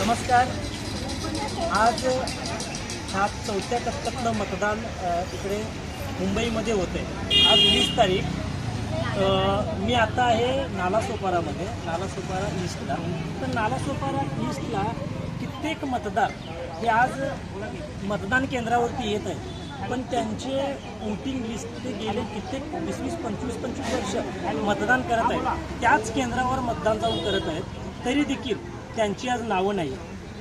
नमस्कार. आज हा चौथ्या टप्प्यातलं मतदान इकडे मुंबईमध्ये होते आज वीस तारीख. मी आता आहे नालासोपारामध्ये. नालासोपारा ईस्टला तर नालासोपारा ईस्टला कित्येक मतदार हे आज मतदान केंद्रावरती येत आहेत. पण त्यांचे वोटिंग लिस्ट ते गेले कित्येक वीस वीस पंचवीस पंचवीस वर्ष मतदान करत आहेत. त्याच केंद्रावर मतदान जाऊन करत आहेत. तरी देखील त्यांची आज नावं नाही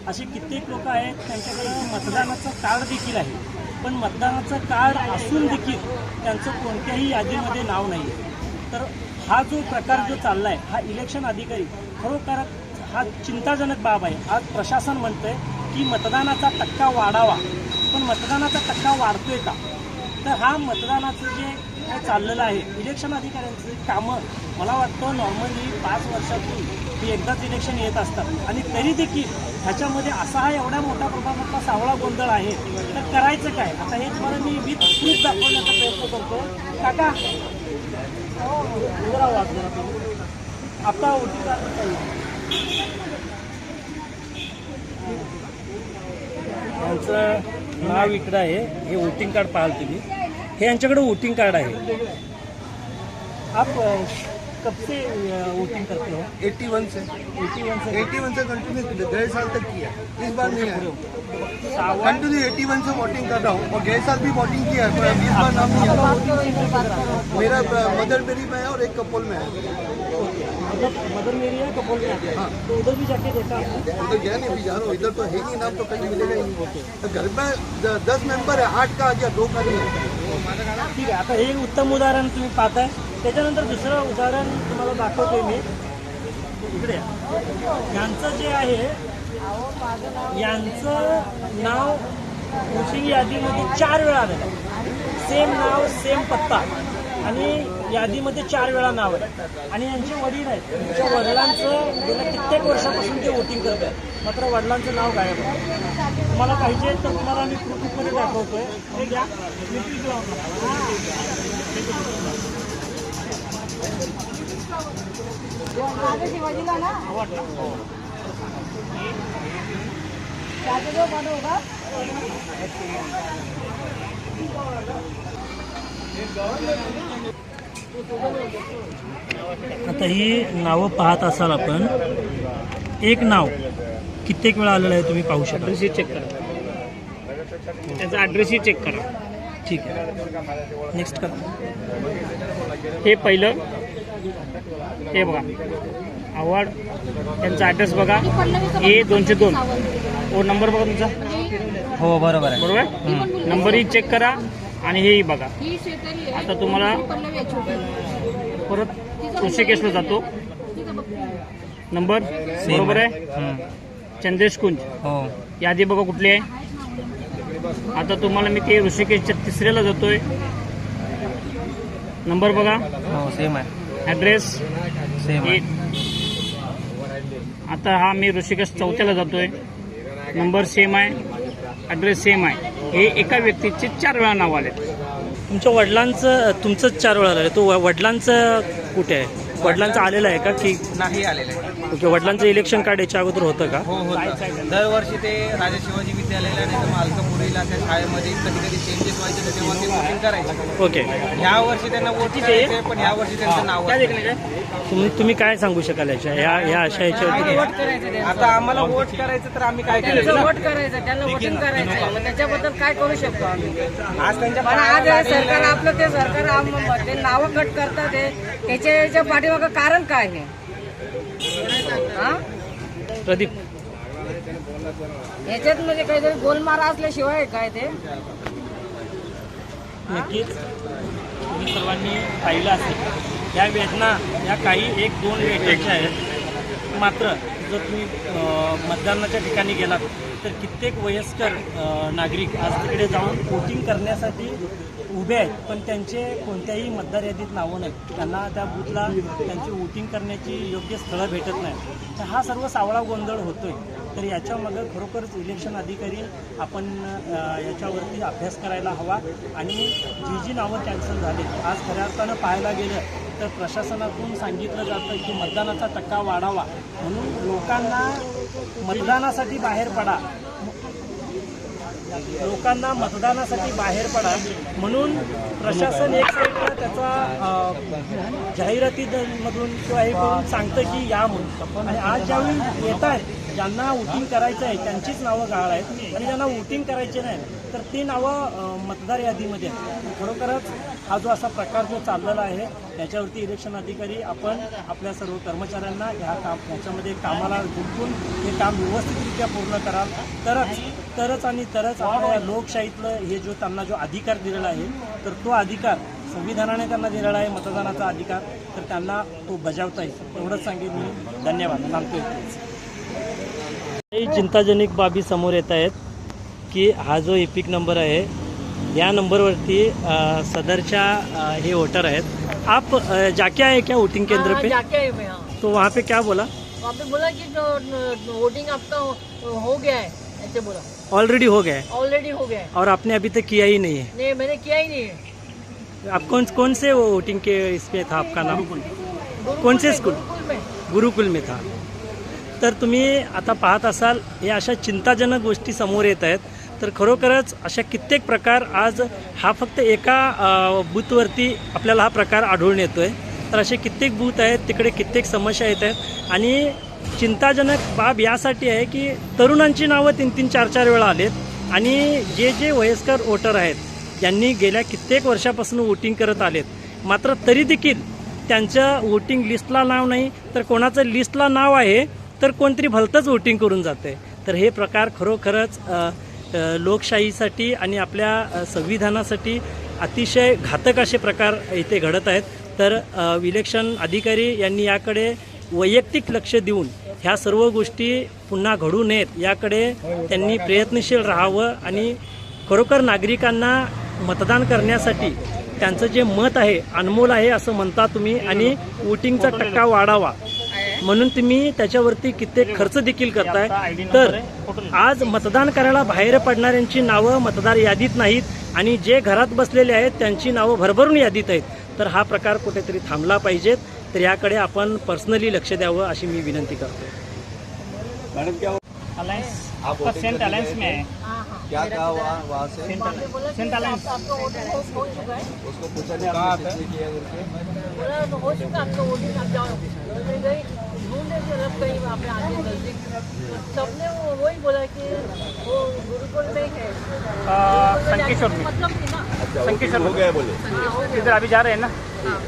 असे कित्येक लोक आहेत त्यांच्याकडे मतदानाचं कार्ड देखील आहे. पण मतदानाचं कार्ड असून देखील त्यांचं कोणत्याही यादीमध्ये नाव नाही आहे तर हा जो प्रकार जो चालला आहे हा इलेक्शन अधिकारी खरोखर हा चिंताजनक बाब आहे. आज प्रशासन म्हणतंय की मतदानाचा टक्का वाढावा. पण मतदानाचा टक्का वाढतोय का? तर हा मतदानाचं जे काय चाललेलं आहे इलेक्शन अधिकाऱ्यांची कामं मला वाटतं नॉर्मली पाच वर्षातून ही एकदाच इलेक्शन येत असतात. आणि तरी देखील ह्याच्यामध्ये असा हा एवढ्या मोठ्या प्रमाणातला सावळा गोंधळ आहे. तर करायचं काय? आता हे तुम्हाला मी विथ प्रूफ दाखवण्याचा प्रयत्न करतो. काका! आता ओटी त्यांचं नाव इकडं आहे. हे वोटिंग कार्ड पाहाल तुम्ही. हे यांच्याकडे वोटिंग कार्ड आहे. आप कब से वोटिंग करते हो? 81 से। एटी वन से 81 से कंटिन्यू डेढ़ साल तक किया इस बार नहीं सावन? कंटिन्यू 81 से वोटिंग कर रहा हूँ और गए साल भी वोटिंग किया है पर इस बार नाम नहीं मेरा मदर मेरी में है और एक कपोल में है। मतलब मदर मेरी है कपोल में आते हैं। तो उधर भी जाके देखा उधर गया नहीं अभी जा रहा हूँ। इधर तो है नहीं नाम तो कहीं मिलेगा ही तो घर में दस मेंबर है आठ का आ गया दो का नहीं है। ठीक आहे आता हे उत्तम उदाहरण तुम्ही पाहताय. त्याच्यानंतर दुसरं उदाहरण तुम्हाला दाखवतोय मी. इकडे यांचं जे आहे यांचं नाव वोटिंग यादीमध्ये चार वेळा आलेलं सेम नाव सेम पत्ता. आणि यादीमध्ये चार वेळा नाव आहे. आणि यांचे वडील आहेत. त्यांच्या वडिलांचं गेल्या कित्येक वर्षापासून ते वोटिंग करत आहेत. मात्र वडिलांचं नाव गायब आहे. तुम्हाला पाहिजे तर तुम्हाला मी प्रूफमध्ये दाखवतोय. हे घ्या. लिटिल आता ही नावं पाहत असाल आपण. एक नाव कित्येक वेळा आलेलं आहे तुम्ही पाहू शकता ॲड्रेसही चेक करा. त्याचा ॲड्रेसही चेक करा. ठीक आहे. नेक्स्ट करा. हे पहिलं. हे बघा. आव्हाड त्यांचा ॲड्रेस बघा. ए दोनशे दोन. ओ नंबर बघा तुमचा. हो बरोबर आहे. बरोबर? नंबरही चेक करा. आणि हेही बघा. ही आता तुम्हाला परत ऋषिकेशला जातो. नंबर? बरोबर आहे? चंद्रेश कुंज हो. यादी बघा कुठली आहे? आता तुम्हाला मी ते ऋषिकेशच्या तिसऱ्याला जातोय. नंबर बघा. हो सेम आहे. ॲड्रेस सेम आता हा मी ऋषिकेश चौथ्याला जातोय. नंबर सेम आहे. ॲड्रेस सेम आहे. हे एका व्यक्तीचे चार वेळा नाव आले. तुमच्या वडिलांचं तुमचंच चार वेळा आलं. तो वडिलांचं कुठे आहे? वडिलांचं आलेलं आहे का की नाही आलेले ओके वडिलांचं इलेक्शन कार्ड याच्या अगोदर होतं का? हो होतं. दरवर्षी ते राजा शिवाजी विद्यालयाला नाही तर मालकापुरीला त्या शाळेमध्ये कधी कधी चेंजेस व्हायचे तर तेव्हा ते वोटिंग करायचे. ओके. ह्या वर्षी त्यांना वोट करायचे पण ह्या वर्षी त्यांचं नाव तुम्ही तुम्ही काय सांगू शकाल याच्या ह्या ह्या अशा याच्यावरती आता आम्हाला वोट करायचं तर आम्ही काय करायचं? वोट करायचं त्यांना वोटिंग करायचं मग त्याच्याबद्दल काय करू शकतो आम्ही? आज त्यांच्या पण आज हे सरकार आपलं ते सरकार आम- ते नावं कट करतात हे. त्याच्या याच्या पाठीमागं कारण काय आहे? प्रदीप. याच्यात म्हणजे काहीतरी गोलमारा असल्याशिवाय काय ते? नक्कीच. तुम्ही सर्वांनी पाहिलं असेल. या वेदना या काही एक दोन वेळेच्या आहेत. मात्र जर तुम्ही मतदानाच्या ठिकाणी गेलात तर कित्येक वयस्कर नागरिक आज तिकडे जाऊन वोटिंग करण्यासाठी उभे आहेत पण त्यांचे कोणत्याही मतदार यादीत नावं नाहीत. त्यांना त्या बूथला त्यांची वोटिंग करण्याची योग्य स्थळं भेटत नाही तर हा सर्व सावळा गोंधळ होतोय. तर याच्यामागं खरोखरच इलेक्शन अधिकारी आपण याच्यावरती अभ्यास करायला हवा. आणि जी जी नावं कॅन्सल झाली आज खऱ्या अर्थानं पाहायला गेलं तर प्रशासनातून सांगितलं जातं की मतदानाचा टक्का वाढावा. म्हणून लोकांना मतदानासाठी बाहेर पडा. लोकांना मतदानासाठी बाहेर पडा. म्हणून प्रशासन एक साईडला त्याचा जाहिरातीमधून किंवा हे करून सांगतं की या म्हणून. आणि आज ज्यावेळी येत आहेत ज्यांना वोटिंग करायचं आहे त्यांचीच नावं गाळ आहेत आणि ज्यांना वोटिंग करायचे नाही तर ती नावं मतदार यादीमध्ये आहेत. खरोखरच हा जो असा प्रकार जो चाललेला आहे त्याच्यावरती इलेक्शन अधिकारी आपण आपल्या सर्व कर्मचाऱ्यांना ह्या काम ह्याच्यामध्ये कामाला गुंतून हे काम व्यवस्थितरित्या पूर्ण कराल. तरच तरच आणि तरच आपल्या लोकशाहीतलं हे जो त्यांना जो अधिकार दिलेला आहे तर तो अधिकार संविधानाने त्यांना दिलेला आहे मतदानाचा अधिकार तर त्यांना तो बजावता येईल. एवढंच सांगेन मी. धन्यवाद. थांबतो काही चिंताजनक बाबी समोर येत आहेत की हा जो इपिक नंबर आहे या नंबरवरती अ, सदरच्या हे वोटर आहेत. आप जाके आए क्या वोटिंग केंद्र हाँ, पे? जाके आए मैं हाँ। तो वहाँ पे क्या बोला? वहाँ पे बोला कि वोटिंग आपका हो, हो गया है ऐसे बोला। ऑलरेडी हो गया है? ऑलरेडी हो गया है। और आपने अभी तक किया ही नहीं है? नहीं मैंने किया ही नहीं है। आप कौन कौन से वो वोटिंग के इसमें था आपका नाम? कौन से स्कूल? गुरुकुल में था। तर तुम्ही आता पाहत असाल या अशा चिंताजनक गोष्टी समोर येत आहेत. तर खरोखरच अशा कित्येक प्रकार आज हा फक्त एका बूथवरती आपल्याला हा प्रकार आढळून येतो आहे तर असे कित्येक बूथ आहेत तिकडे कित्येक समस्या येत आहेत. आणि चिंताजनक बाब यासाठी आहे की तरुणांची नावं तीन तीन चार चार वेळा आलेत. आणि जे जे वयस्कर वोटर आहेत ज्यांनी गेल्या कित्येक वर्षापासून वोटिंग करत आलेत. मात्र तरी देखील त्यांच्या वोटिंग लिस्टला नाव नाही. तर कोणाचं लिस्टला नाव आहे तर कोणतरी भलतंच वोटिंग करून जाते तर हे प्रकार खरोखरच लोकशाहीसाठी आणि आपल्या संविधानासाठी अतिशय घातक असे प्रकार इथे घडत आहेत. तर इलेक्शन अधिकारी यांनी याकडे वैयक्तिक लक्ष देऊन ह्या सर्व गोष्टी पुन्हा घडू नयेत याकडे त्यांनी प्रयत्नशील राहावं आणि खरोखर नागरिकांना मतदान करण्यासाठी त्यांचं जे मत आहे अनमोल आहे असं म्हणता तुम्ही आणि वोटिंगचा टक्का वाढावा. म्हणून तुम्ही त्याच्यावरती कित्येक खर्च देखील करताय. तर आज मतदान करायला बाहेर पडणाऱ्यांची नावं मतदार यादीत नाहीत आणि जे घरात बसलेले आहेत त्यांची नावं भरभरून यादीत आहेत. तर हा प्रकार कुठेतरी थांबला पाहिजेत. तर याकडे आपण पर्सनली लक्ष द्यावं अशी मी विनंती करतो मैडम क्या अलायंस आपका सेंट अलायंस में है. हाँ हाँ. क्या कहा वहाँ वहाँ से? वहाँ पे बोला कि सेंट अलायंस आप- आपका वोटिंग हो हो चुका है उसको पूछा नहीं आपने किया करके। बोला तो हो चुका आपका वोटिंग आप जाओ। ढूंढे कि मतलब कहीं वहाँ पे आगे गलती सबने वो वही बोला कि वो गुरुकुल में ही। है संकेश्वर में। मतलब संकेश्वर हो गया बोले इधर अभी जा रहे हैं ना। हाँ।